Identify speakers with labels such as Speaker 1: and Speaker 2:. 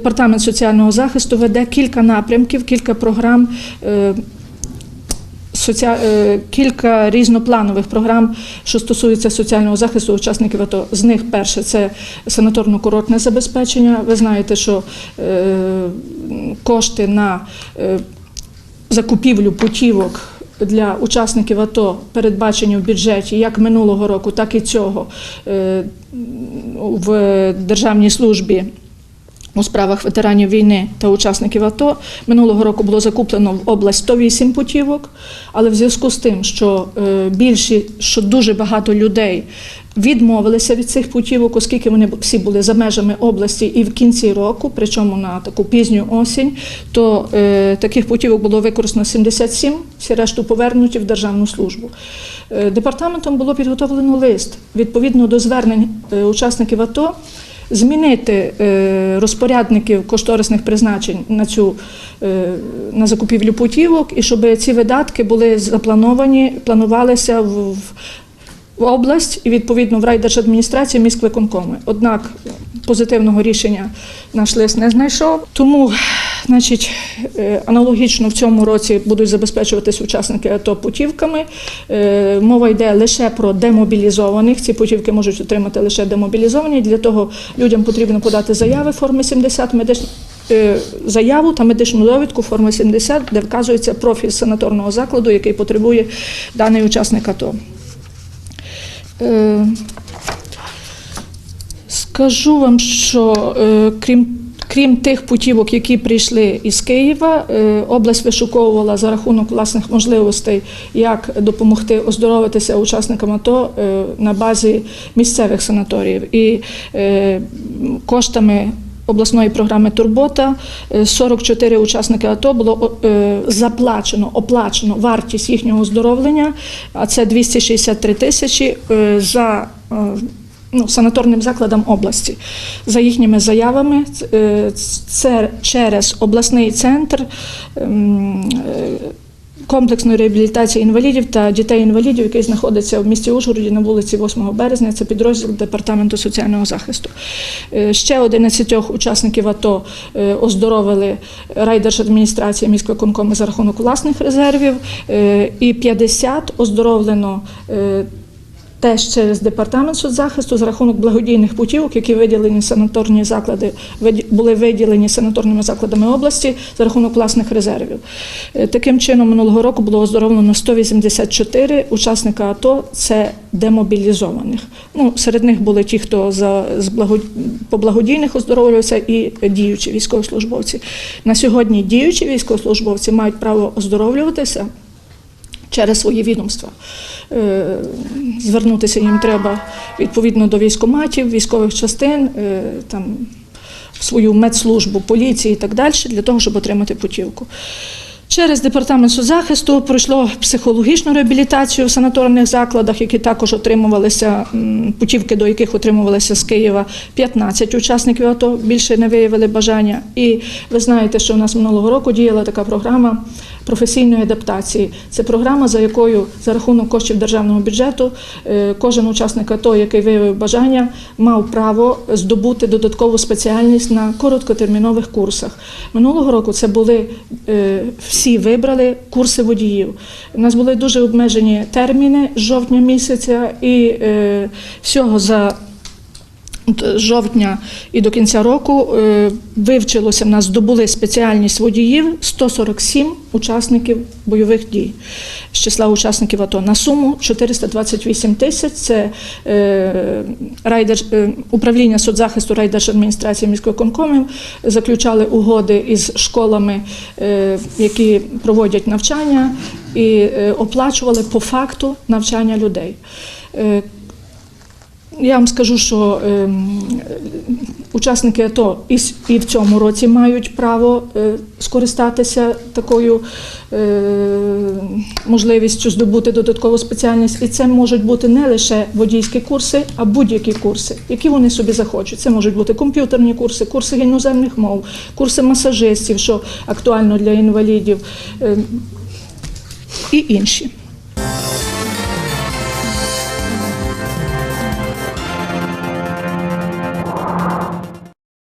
Speaker 1: Департамент соціального захисту веде кілька напрямків, кілька програм. е, соці- е, Кілька різнопланових програм, що стосуються соціального захисту учасників АТО. З них перше це санаторно-курортне забезпечення. Ви знаєте, що е, кошти на закупівлю путівок для учасників АТО передбачені в бюджеті як минулого року, так і цього в державній службі. У справах ветеранів війни та учасників АТО. Минулого року було закуплено в область 108 путівок, але в зв'язку з тим, що е, більші, що дуже багато людей відмовилися від цих путівок, оскільки вони всі були за межами області і в кінці року, причому на таку пізню осінь, то е, таких путівок було використано 77, всі решту повернуті в державну службу. Е, департаментом було підготовлено лист відповідно до звернень е, учасників АТО змінити е, розпорядників кошторисних призначень на цю е, на закупівлю путівок, і щоб ці видатки були заплановані, планувалися в, в область і відповідно в райдержадміністрації міськвиконкоми. Однак позитивного рішення наш лист не знайшов. Тому, значить, е, аналогічно в цьому році будуть забезпечуватись учасники АТО путівками. Е, Мова йде лише про демобілізованих. Ці путівки можуть отримати лише демобілізовані. Для того людям потрібно подати заяви форми 70 медич... е, заяву та медичну довідку форми 70, де вказується профіль санаторного закладу, який потребує даний учасник АТО. Скажу вам, що крім, крім тих путівок, які прийшли із Києва, е, область вишуковувала за рахунок власних можливостей, як допомогти оздоровитися учасникам АТО е, на базі місцевих санаторіїв. І е, коштами обласної програми Турбота е, 44 учасники АТО було заплачено, оплачено вартість їхнього оздоровлення, а це 263 тисячі за ну, санаторним закладам області. За їхніми заявами, е, це через обласний центр. ем, е, Комплексної реабілітації інвалідів та дітей-інвалідів, який знаходиться в місті Ужгороді на вулиці 8 березня, це підрозділ департаменту соціального захисту. Е, Ще 11 учасників АТО оздоровили райдержадміністрація міськвиконкому за рахунок власних резервів, і 50 оздоровлено. Теж через департамент соцзахисту за рахунок благодійних путівок, які виділені санаторні заклади, були виділені санаторними закладами області за рахунок власних резервів. Е, Таким чином, минулого року було оздоровлено 184 учасника АТО, це демобілізованих. Ну, серед них були ті, хто за, з благо, по благодійних оздоровлювався, і діючі військовослужбовці. На сьогодні діючі військовослужбовці мають право оздоровлюватися через свої відомства. Е, Звернутися їм треба відповідно до військоматів, військових частин, е, там, свою медслужбу, поліції і так далі, для того, щоб отримати путівку. Через департамент соцзахисту пройшло психологічну реабілітацію в санаторних закладах, які також отримувалися путівки, до яких отримувалися з Києва 15 учасників АТО, більше не виявили бажання. І ви знаєте, що в нас минулого року діяла така програма професійної адаптації. Це програма, за якою за рахунок коштів державного бюджету е, кожен учасник АТО, який виявив бажання, мав право здобути додаткову спеціальність на короткотермінових курсах. Минулого року це були е, всі вибрали курси водіїв. У нас були дуже обмежені терміни жовтня місяця і е, всього за з жовтня і до кінця року е, вивчилося в нас, здобули спеціальність водіїв 147 учасників бойових дій з числа учасників АТО на суму 428 тисяч. Це е, райдер, е, управління соцзахисту райдержадміністрації міськвиконкомів заключали угоди із школами, е, які проводять навчання, і е, оплачували по факту навчання людей. Е, я вам скажу, що ем, учасники АТО і, і в цьому році мають право е, скористатися такою е, можливістю здобути додаткову спеціальність. І це можуть бути не лише водійські курси, а будь-які курси, які вони собі захочуть. Це можуть бути комп'ютерні курси, курси іноземних мов, курси масажистів, що актуально для інвалідів, е, і інші.